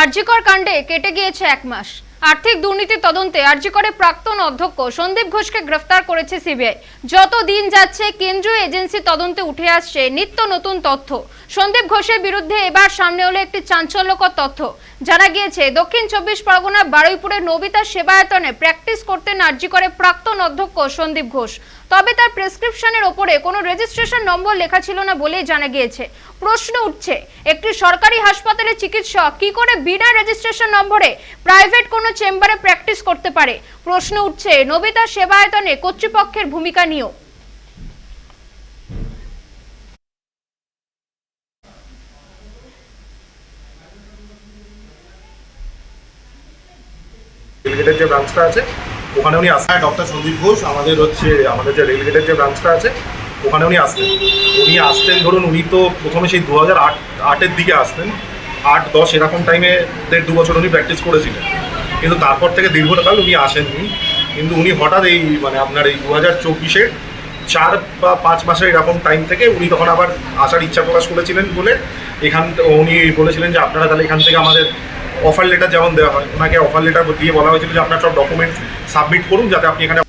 আরজিকর কাণ্ডে কেটে গিয়েছে এক মাস। আর্থিক দুর্নীতি তদন্তে আরজিকরে প্রাক্তন অধ্যক্ষ সন্দীপ ঘোষকে গ্রেফতার করেছে সিবিআই। যত দিন যাচ্ছে, কেন্দ্রীয় এজেন্সি তদন্তে উঠে আসছে নিত্য নতুন তথ্য। সন্দীপ ঘোষের বিরুদ্ধে এবার সামনে হলো একটি চাঞ্চল্যকর তথ্য। জানা গিয়েছে, দক্ষিণ চব্বিশ পরগনার বারুইপুরের নবিতা সেবায়তনে প্র্যাকটিস করতে নার্জি করে প্রাক্তন অধ্যক্ষ সন্দীপ ঘোষ। তবে তার প্রেসক্রিপশনের ওপরে কোনো রেজিস্ট্রেশন নম্বর লেখা ছিল না বলেই জানা গিয়েছে। প্রশ্ন উঠছে, একটি সরকারি হাসপাতালে চিকিৎসক কি করে বিনা রেজিস্ট্রেশন নম্বরে প্রাইভেট কোনো চেম্বারে প্র্যাকটিস করতে পারে? প্রশ্ন উঠছে, নবিতা সেবায়তনে কর্তৃপক্ষের ভূমিকা নিয়েও। রেলগেটের যে ব্রাঞ্চটা আছে, ওখানে উনি আসেন। ডক্টর সন্দীপ ঘোষ, আমাদের হচ্ছে, আমাদের যে রেলগেটের যে ব্রাঞ্চটা আছে, ওখানে উনি আসতেন উনি আসতেন, ধরুন, উনি তো প্রথমে সেই দু হাজার আট, আটের দিকে আসতেন। আট, দশ এরকম টাইমে দেড় দু বছর উনি প্র্যাকটিস করেছিলেন। কিন্তু তারপর থেকে দীর্ঘকাল উনি আসেননি। কিন্তু উনি হঠাৎ এই মানে আপনার এই দু হাজার চব্বিশে চার বা পাঁচ মাসের এরকম টাইম থেকে উনি তখন আবার আসার ইচ্ছা প্রকাশ করেছিলেন বলে এখান, উনি বলেছিলেন যে আপনারা তাহলে এখান থেকে আমাদের অফার লেটার যেমন দেওয়া হয়, ওনাকে অফার লেটার দিয়ে বলা হয়েছিল যে আপনার সব ডকুমেন্টস সাবমিট করুন, যাতে আপনি এখানে